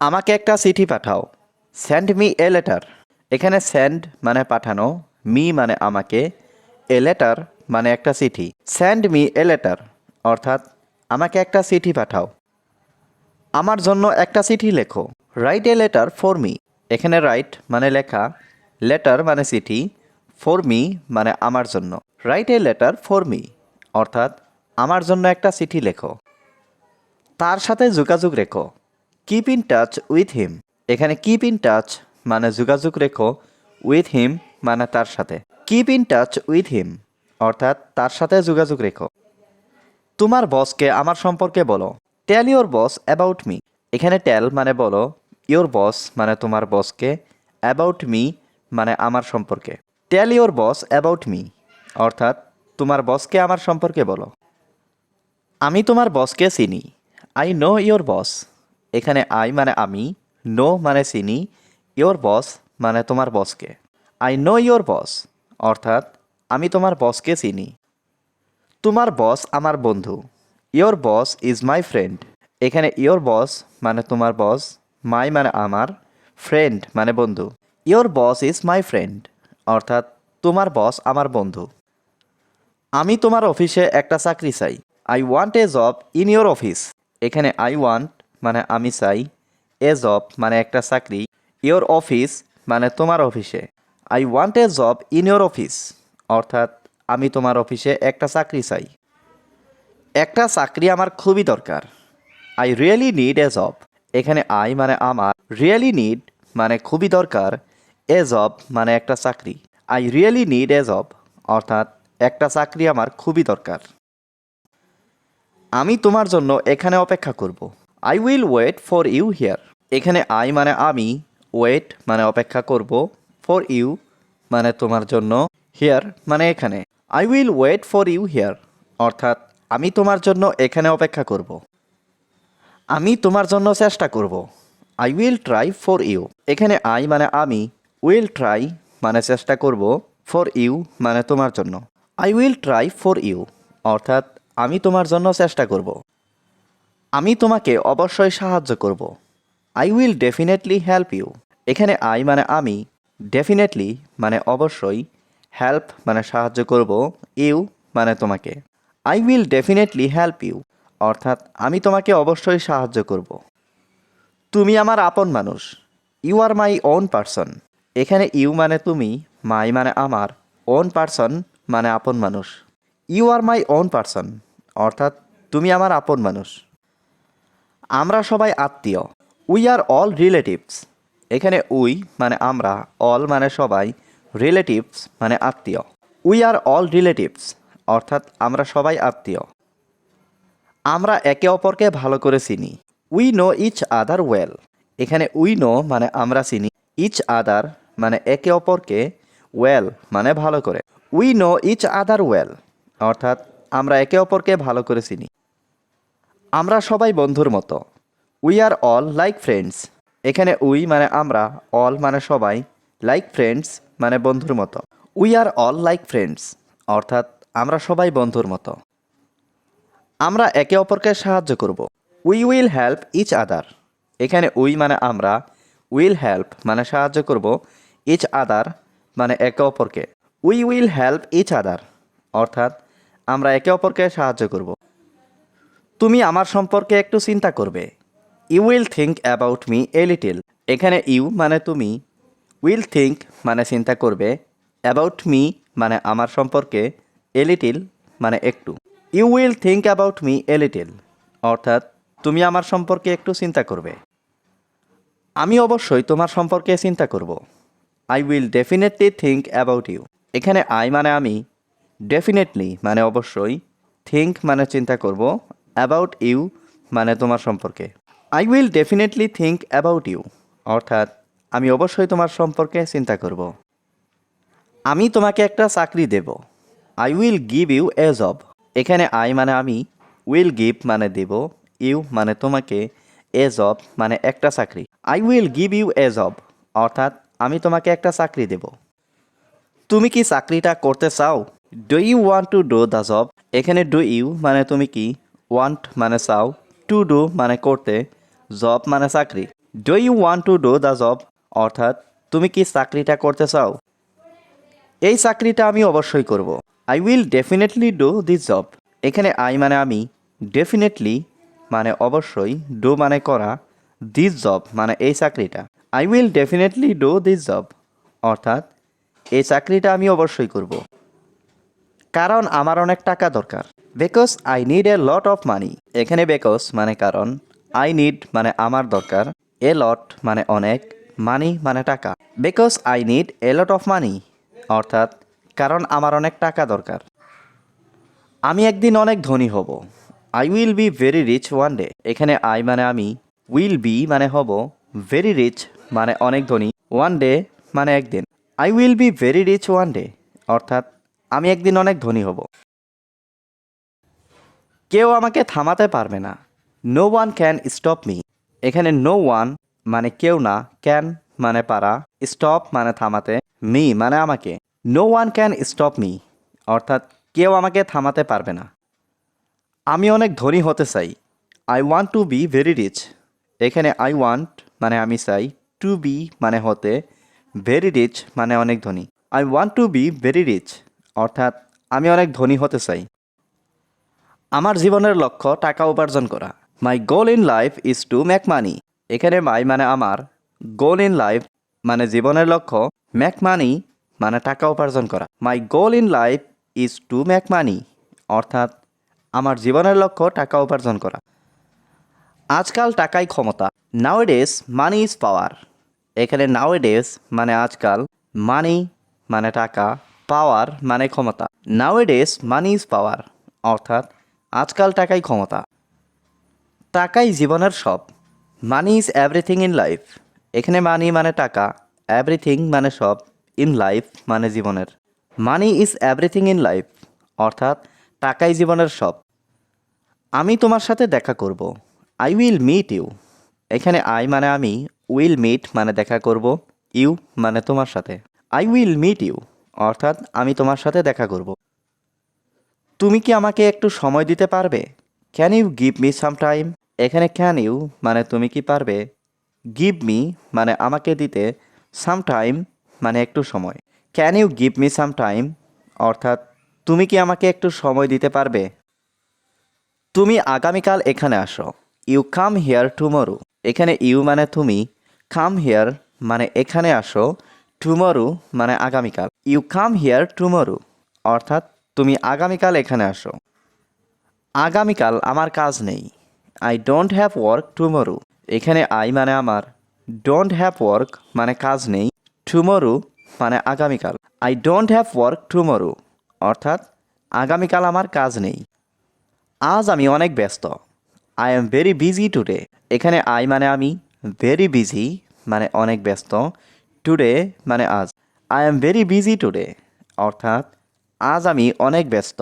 আমাকে একটা চিঠি পাঠাও। সেন্ড মি এ লেটার এখানে সেন্ড মানে পাঠানো মি মানে আমাকে এ লেটার মানে একটা চিঠি। স্যান্ড মি এ লেটার অর্থাৎ আমাকে একটা চিঠি পাঠাও। আমার জন্য একটা চিঠি লেখো। Write a letter for me এখানে রাইট মানে লেখা লেটার মানে চিঠি ফর মি মানে আমার জন্য। Write a letter for me অর্থাৎ আমার জন্য একটা চিঠি লেখো। তার সাথে যোগাযোগ রেখো। Keep in touch with him এখানে কিপ ইন টাচ মানে যোগাযোগ রেখো উইথ হিম মানে তার সাথে। Keep in touch with him অর্থাৎ তার সাথে যোগাযোগ রেখো। তোমার বসকে আমার সম্পর্কে বলো। Tell your boss about me এখানে টেল মানে বলো ইওর বস মানে তোমার বসকে অ্যাবাউট মি মানে আমার সম্পর্কে। Tell your boss about me অর্থাৎ তোমার বসকে আমার সম্পর্কে বলো। আমি তোমার বসকে চিনি। আই নো ইওর বস এখানে আই মানে আমি নো মানে চিনি ইওর বস মানে তোমার বসকে আই নো ইওর বস অর্থাৎ আমি তোমার বসকে চিনি। তোমার বস আমার বন্ধু। Your boss is my friend এখানে ইওর বস মানে তোমার বস মাই মানে আমার ফ্রেন্ড মানে বন্ধু। Your boss is my friend অর্থাৎ তোমার বস আমার বন্ধু। আমি তোমার অফিসে একটা চাকরি চাই। I want a job in your office এখানে আই ওয়ান্ট মানে আমি চাই, এ জব মানে একটা চাকরি ইওর অফিস মানে তোমার অফিসে I want a job in your office অর্থাৎ আমি তোমার অফিসে একটা চাকরি চাই। একটা চাকরি আমার খুবই দরকার। I really need a job এখানে আই মানে আমার রিয়েলি নিড মানে খুবই দরকার এ জব মানে একটা চাকরি। I really need a job অর্থাৎ একটা চাকরি আমার খুবই দরকার। আমি তোমার জন্য এখানে অপেক্ষা করব। I will wait for you here এখানে আই মানে আমি ওয়েট মানে অপেক্ষা করব ফর ইউ মানে তোমার জন্য হিয়ার মানে এখানে। I will wait for you here অর্থাৎ আমি তোমার জন্য এখানে অপেক্ষা করব। আমি তোমার জন্য চেষ্টা করব। I will try for you এখানে আই মানে আমি উইল ট্রাই মানে চেষ্টা করব ফর ইউ মানে তোমার জন্য। I will try for you অর্থাৎ আমি তোমার জন্য চেষ্টা করব। আমি তোমাকে অবশ্যই সাহায্য করব। I will definitely help you এখানে আই মানে আমি ডেফিনেটলি মানে অবশ্যই হেল্প মানে সাহায্য করব ইউ মানে তোমাকে। I will definitely help you অর্থাৎ আমি তোমাকে অবশ্যই সাহায্য করব। তুমি আমার আপন মানুষ। You are my own person এখানে ইউ মানে তুমি মাই মানে আমার। ওন পারসন মানে আপন মানুষ। You are my own person অর্থাৎ তুমি আমার আপন মানুষ। আমরা সবাই আত্মীয়। উই আর অল রিলেটিভস এখানে উই মানে আমরা অল মানে সবাই রিলেটিভস মানে আত্মীয়। উই আর অল রিলেটিভস অর্থাৎ আমরা সবাই আত্মীয়। আমরা একে অপরকে ভালো করে চিনি। We know each other well এখানে উই নো মানে আমরা চিনি। ইচ আদার মানে একে অপরকে ওয়েল মানে ভালো করে। We know each other well অর্থাৎ আমরা একে অপরকে ভালো করে চিনি। আমরা সবাই বন্ধুর মতো। We are all like friends এখানে উই মানে আমরা অল মানে সবাই লাইক ফ্রেন্ডস মানে বন্ধুর মতো। We are all like friends অর্থাৎ আমরা সবাই বন্ধুর মতো। আমরা একে অপরকে সাহায্য করব। We will help each other এখানে উই মানে আমরা উইল হেল্প মানে সাহায্য করব ইচ আদার মানে একে অপরকে। We will help each other অর্থাৎ আমরা একে অপরকে সাহায্য করব। তুমি আমার সম্পর্কে একটু চিন্তা করবে। You will think about me a little এখানে ইউ মানে তুমি। উইল থিঙ্ক মানে চিন্তা করবে। অ্যাবাউট মি মানে আমার সম্পর্কে এ লিটিল মানে একটু। You will think about me a little অর্থাৎ তুমি আমার সম্পর্কে একটু চিন্তা করবে। আমি অবশ্যই তোমার সম্পর্কে চিন্তা করব। I will definitely think about you এখানে আই মানে আমি। ডেফিনেটলি মানে অবশ্যই। থিঙ্ক মানে চিন্তা করব। অ্যাবাউট ইউ মানে তোমার সম্পর্কে। I will definitely think about you অর্থাৎ, আমি অবশ্যই তোমার সম্পর্কে চিন্তা করব। আমি তোমাকে একটা চাকরি দেব। I will give you a job এখানে আই মানে আমি উইল গিভ মানে দেব। ইউ মানে তোমাকে এ জব মানে একটা চাকরি। I will give you a job অর্থাৎ, আমি তোমাকে একটা চাকরি দেব। তুমি কি চাকরিটা করতে চাও? Do you want to do the job এখানে ডু ইউ মানে তুমি কি? ওয়ান্ট মানে চাও টু ডু মানে করতে জব মানে চাকরি। Do you want to do the job অর্থাৎ, তুমি কি চাকরিটা করতে চাও? এই চাকরিটা আমি অবশ্যই করব। I will definitely do this job এখানে আই মানে আমি ডেফিনেটলি মানে অবশ্যই ডু মানে করা দিস জব মানে এই চাকরিটা। I will definitely do this job অর্থাৎ, এই চাকরিটা আমি অবশ্যই করব। কারণ আমার অনেক টাকা দরকার। Because I need a lot of money এখানে বিকজ মানে কারণ আই নিড মানে আমার দরকার এ লট মানে অনেক মানি মানে টাকা। Because I need a lot of money অর্থাৎ, কারণ আমার অনেক টাকা দরকার। আমি একদিন অনেক ধনী হব। I will be very rich one day এখানে আই মানে আমি উইল বি মানে হব ভেরি রিচ মানে অনেক ধনী। ওয়ান ডে মানে একদিন। I will be very rich one day অর্থাৎ আমি একদিন অনেক ধনী হব। কেউ আমাকে থামাতে পারবে না। No one can stop me এখানে নো ওয়ান মানে কেউ না ক্যান মানে পারা স্টপ মানে থামাতে মি মানে আমাকে। No one can stop me অর্থাৎ কেউ আমাকে থামাতে পারবে না। আমি অনেক ধনী হতে চাই। I want to be very rich এখানে আই ওয়ান্ট মানে আমি চাই। টু বি মানে হতে ভেরি রিচ মানে অনেক ধনী। I want to be very rich অর্থাৎ আমি অনেক ধনী হতে চাই। আমার জীবনের লক্ষ্য টাকা উপার্জন করা। My goal in life is to make money এখানে মাই মানে আমার। গোল ইন লাইফ মানে জীবনের লক্ষ্য। মেক মানি মানে টাকা উপার্জন করা। My goal in life is to make money অর্থাৎ আমার জীবনের লক্ষ্য টাকা উপার্জন করা। আজকাল টাকাই ক্ষমতা। নাও নাওয়েডেস মানি ইজ পাওয়ার এখানে নাও নাওয়েডেস মানে আজকাল। মানি মানে টাকা। পাওয়ার মানে ক্ষমতা। নাওয়েডেস মানি ইজ পাওয়ার অর্থাৎ আজকাল টাকাই ক্ষমতা। টাকাই জীবনের সব। Money is everything in life এখানে মানি মানে টাকা এভরিথিং মানে সব ইন লাইফ মানে জীবনের। Money is everything in life অর্থাৎ টাকাই জীবনের সব। আমি তোমার সাথে দেখা করব। আই উইল মিট ইউ এখানে আই মানে আমি উইল মিট মানে দেখা করব। ইউ মানে তোমার সাথে। আই উইল মিট ইউ অর্থাৎ আমি তোমার সাথে দেখা করব। তুমি কি আমাকে একটু সময় দিতে পারবে? Can you give me some time এখানে ক্যান ইউ মানে তুমি কি পারবে? গিভ মি মানে আমাকে দিতে সাম টাইম মানে একটু সময়। Can you give me some time অর্থাৎ তুমি কি আমাকে একটু সময় দিতে পারবে? তুমি আগামীকাল এখানে আসো। ইউ কাম হিয়ার টুমরো এখানে ইউ মানে তুমি। কাম হিয়ার মানে এখানে আসো। টুমরো মানে আগামীকাল। ইউ কাম হিয়ার টুমরো অর্থাৎ তুমি আগামীকাল এখানে আসো। আগামীকাল আমার কাজ নেই। I don't have work tomorrow এখানে আই মানে আমার। ডোন্ট হ্যাভ ওয়ার্ক মানে কাজ নেই টুমরো মানে আগামীকাল। I don't have work tomorrow অর্থাৎ আগামীকাল আমার কাজ নেই। আজ আমি অনেক ব্যস্ত। I am very busy today এখানে আই মানে আমি ভেরি বিজি মানে অনেক ব্যস্ত। টুডে মানে আজ। I am very busy today অর্থাৎ আজ আমি অনেক ব্যস্ত।